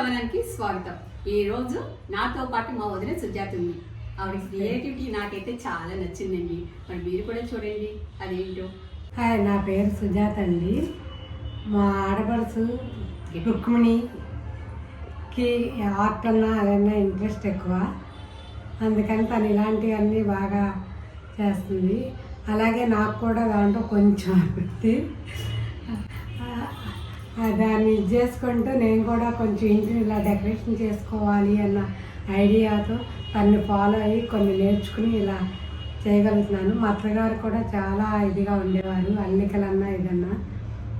కవనానికి స్వాగతం. ఈ రోజు నాతో పాటు మా వదిన సుజాత ఉంది. ఆవిడ క్రియేటివిటీ నాకైతే చాలా నచ్చిందండి. మరి మీరు కూడా చూడండి అదేంటో. హాయ్ నా పేరు సుజాత అండి. మా ఆడపడుచు రుక్మిణికి ఆర్ట్ అన్నా అదన్నా ఇంట్రెస్ట్ ఎక్కువ. అందుకని తను ఇలాంటివన్నీ బాగా చేస్తుంది. అలాగే నాకు కూడా దాంట్లో కొంచెం అభివృద్ధి దాన్ని ఇది చేసుకుంటూ నేను కూడా కొంచెం ఇంటిని ఇలా డెకరేషన్ చేసుకోవాలి అన్న ఐడియాతో తన్ని ఫాలో అయ్యి కొన్ని నేర్చుకుని ఇలా చేయగలుగుతున్నాను. మా అత్తగారు కూడా చాలా ఇదిగా ఉండేవారు. అల్లికలన్నా ఇదన్నా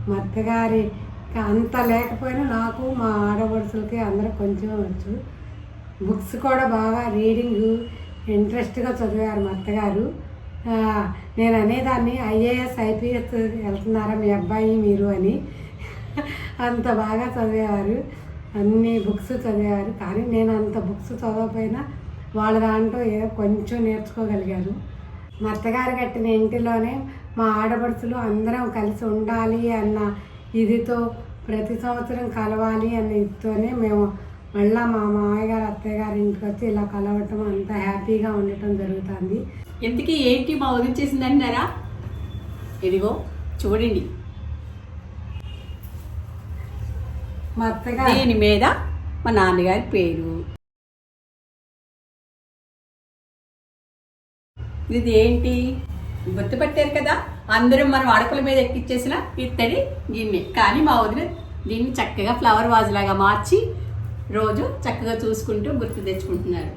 మా అత్తగారి అంత లేకపోయినా నాకు మా ఆడపడుచులకి అందరూ కొంచెం వచ్చు. బుక్స్ కూడా బాగా రీడింగ్ ఇంట్రెస్ట్గా చదివారు మా అత్తగారు. నేను అనేదాన్ని ఐఏఎస్ ఐపీఎస్ వెళ్తున్నారా మీ అబ్బాయి మీరు అని. అంత బాగా చదివేవారు. అన్ని బుక్స్ చదివేవారు. కానీ నేను అంత బుక్స్ చదవకపోయినా వాళ్ళ దాంట్లో ఏదో కొంచెం నేర్చుకోగలిగారు మా అత్తగారు కట్టిన ఇంటిలోనే మా ఆడపడుచులు అందరం కలిసి ఉండాలి అన్న ఇదితో ప్రతి సంవత్సరం కలవాలి అన్న ఇదితోనే మేము మళ్ళా మా మామయ్య గారు అత్తయ్య గారి ఇంటికి వచ్చి ఇలా కలవటం అంత హ్యాపీగా ఉండటం జరుగుతుంది. ఎందుకే ఏంటి మా వదిన చేసిందంటారా? ఇదిగో చూడండి మా అత్తగారు దీని మీద మా నాన్నగారి పేరు. ఇది ఏంటి? గుర్తుపట్టారు కదా? అందరం మనం అడకల మీద ఎక్కిచ్చేసిన ఇత్తడి గిన్నె. కానీ మా వదిన దీన్ని చక్కగా ఫ్లవర్ వాజ్ లాగా మార్చి రోజు చక్కగా చూసుకుంటూ గుర్తు తెచ్చుకుంటున్నారు.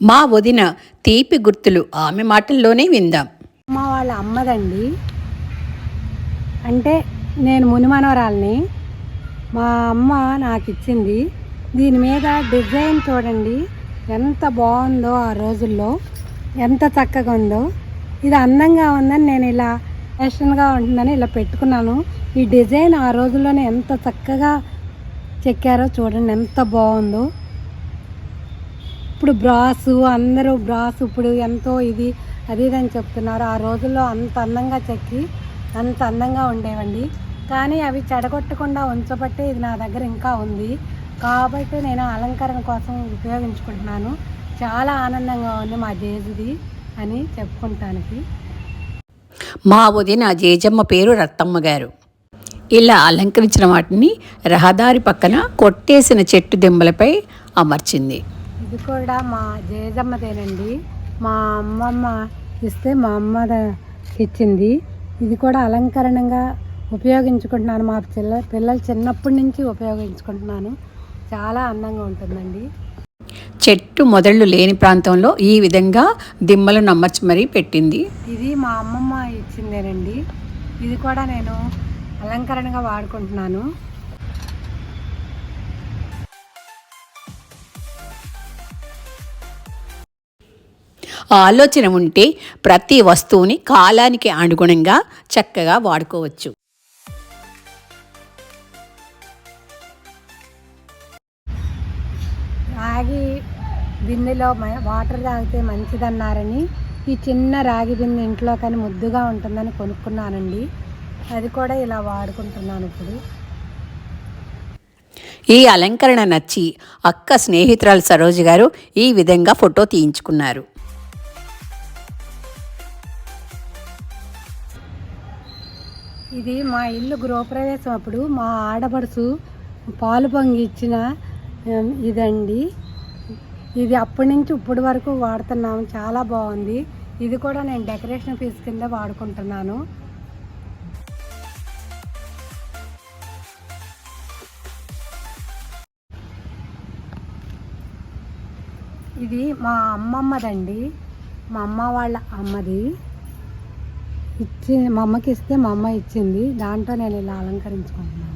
మా వదిన తీపి గుర్తులు ఆమె మాటల్లోనే విందాం. అమ్మ వాళ్ళ అమ్మదండి. అంటే నేను మునిమనవరాల్ని మా అమ్మ నాకు ఇచ్చింది దీని మీద డిజైన్ చూడండి ఎంత బాగుందో ఆ రోజుల్లో ఎంత చక్కగా ఉందో. ఇది అందంగా ఉందని నేను ఇలా ఫ్యాషన్గా ఉంటుందని ఇలా పెట్టుకున్నాను. ఈ డిజైన్ ఆ రోజుల్లోనే ఎంత చక్కగా చెక్కారో చూడండి ఎంత బాగుందో. ఇప్పుడు బ్రాసు అందరూ బ్రాస్ ఇప్పుడు ఎంతో ఇది అది ఇది అని చెప్తున్నారు. ఆ రోజుల్లో అంత అందంగా చెక్కి అంత అందంగా ఉండేవండి. కానీ అవి చెడగొట్టకుండా ఉంచబట్టే ఇది నా దగ్గర ఇంకా ఉంది. కాబట్టి నేను అలంకరణ కోసం ఉపయోగించుకుంటున్నాను. చాలా ఆనందంగా ఉంది మా జేజుది అని చెప్పుకుంటానికి. మా వదిన జేజమ్మ పేరు రత్తమ్మ గారు. ఇలా అలంకరించిన వాటిని రహదారి పక్కన కొట్టేసిన చెట్టు దిమ్మలపై అమర్చింది. ఇది కూడా మా జేజమ్మదేనండి. మా అమ్మమ్మ ఇస్తే మా అమ్మ ఇచ్చింది. ఇది కూడా అలంకరణంగా ఉపయోగించుకుంటున్నాను. మా పిల్ల పిల్లలు చిన్నప్పటి నుంచి ఉపయోగించుకుంటున్నాను. చాలా అందంగా ఉంటుందండి. చెట్టు మొదళ్ళు లేని ప్రాంతంలో ఈ విధంగా దిమ్మలను అమర్చి మరీ పెట్టింది. ఇది మా అమ్మమ్మ ఇచ్చిందేనండి. ఇది కూడా నేను అలంకరణగా వాడుకుంటున్నాను. ఆలోచన ఉంటే ప్రతి వస్తువుని కాలానికి అనుగుణంగా చక్కగా వాడుకోవచ్చు. రాగి బిందెలో వాటర్ తాగితే మంచిదన్నారని ఈ చిన్న రాగి బిందె ఇంట్లో కానీ ముద్దుగా ఉంటుందని కొనుక్కున్నానండి. అది కూడా ఇలా వాడుకుంటున్నాను ఇప్పుడు. ఈ అలంకరణ నచ్చి అక్క స్నేహితురాలు సరోజ గారు ఈ విధంగా ఫోటో తీయించుకున్నారు. ఇది మా ఇల్లు గృహప్రవేశం అప్పుడు మా ఆడపడుచు పాలు పొంగి ఇచ్చిన ఇదండి. ఇది అప్పటి నుంచి ఇప్పటి వరకు వాడుతున్నాము. చాలా బాగుంది. ఇది కూడా నేను డెకరేషన్ పీస్ కింద వాడుకుంటున్నాను. ఇది మా అమ్మమ్మదండి. మా అమ్మ వాళ్ళ అమ్మది. ఇచ్చి మా అమ్మకి ఇస్తే మా అమ్మ ఇచ్చింది. దాంట్లో నేను ఇలా అలంకరించుకుంటున్నాను.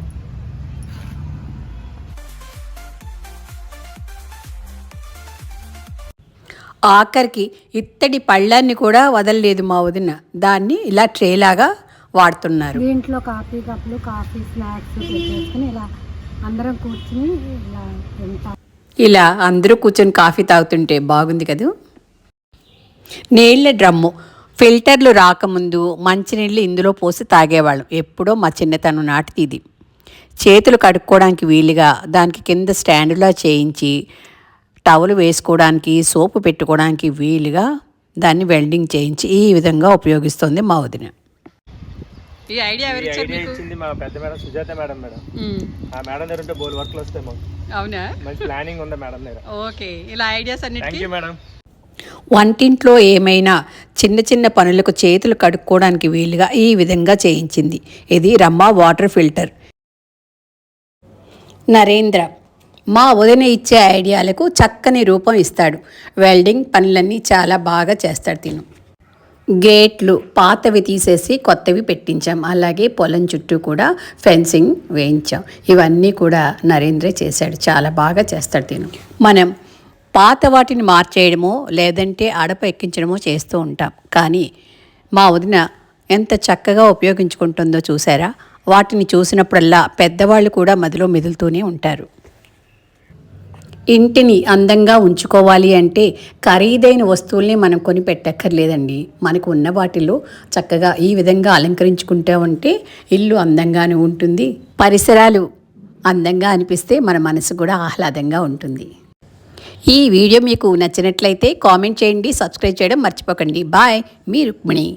ఆఖరికి ఇత్తడి పళ్ళాన్ని కూడా వదలలేదు మా వదిన. దాన్ని ఇలా ట్రేలాగా వాడుతున్నారు. దీంట్లో కాఫీ కప్పులు కాఫీ స్నాక్స్ పెట్టేసుకుని ఇలా అందరం కూర్చుని ఇలా తింటాం. ఇలా అందరూ కూర్చొని కాఫీ తాగుతుంటే బాగుంది కదూ? నీళ్ళ డ్రమ్ము. ఫిల్టర్లు రాకముందు మంచినీళ్ళు ఇందులో పోసి తాగేవాళ్ళం. ఎప్పుడో మా చిన్నతనం నాటిది ఇది. చేతులు కడుక్కోవడానికి వీలుగా దానికి కింద స్టాండులా చేయించి టవల్ వేసుకోవడానికి సోపు పెట్టుకోవడానికి వీలుగా దాన్ని వెల్డింగ్ చేయించి ఈ విధంగా ఉపయోగిస్తుంది మా వదిన. ఈ ఐడియా ఈ ఐడియా ఇచ్చింది మా పెద్ద మేడం సుజాత మేడం మేడం. ఆ మేడం దగ్గర ఉంటే బోల్ వర్క్లు వస్తాయి మాకు. అవునా? మంచి ప్లానింగ్ ఉంది మేడం దగ్గర. ఓకే. ఇలా ఐడియాస్ అన్నిటికీ? యూ మేడం వంటింట్లో ఏమైనా చిన్న చిన్న పనులకు చేతులు కడుక్కోవడానికి వీలుగా ఈ విధంగా చేయించింది. ఇది రమ్మ వాటర్ ఫిల్టర్. నరేంద్ర మా వదిన ఇచ్చే ఐడియాలకు చక్కని రూపం ఇస్తాడు. వెల్డింగ్ పనులన్నీ చాలా బాగా చేస్తాడు తిను. గేట్లు పాతవి తీసేసి కొత్తవి పెట్టించాం. అలాగే పొలం చుట్టూ కూడా ఫెన్సింగ్ వేయించాం. ఇవన్నీ కూడా నరేంద్రే చేశాడు. చాలా బాగా చేస్తాడు తిను. మనం పాత వాటిని మార్చేయడమో లేదంటే అడప ఎక్కించడమో చేస్తూ ఉంటాం. కానీ మా వదిన ఎంత చక్కగా ఉపయోగించుకుంటుందో చూసారా వాటిని చూసినప్పుడల్లా పెద్దవాళ్ళు కూడా మదిలో మెదులుతూనే ఉంటారు. ఇంటిని అందంగా ఉంచుకోవాలి అంటే ఖరీదైన వస్తువుల్ని మనం కొని పెట్టక్కర్లేదండి. మనకు ఉన్న వాటిలో చక్కగా ఈ విధంగా అలంకరించుకుంటూ ఉంటే ఇల్లు అందంగానే ఉంటుంది పరిసరాలు అందంగా అనిపిస్తే మన మనసు కూడా ఆహ్లాదంగా ఉంటుంది. ఈ వీడియో మీకు నచ్చినట్లయితే కామెంట్ చేయండి సబ్స్క్రైబ్ చేయడం మర్చిపోకండి. బాయ్ మీ రుక్మిణి.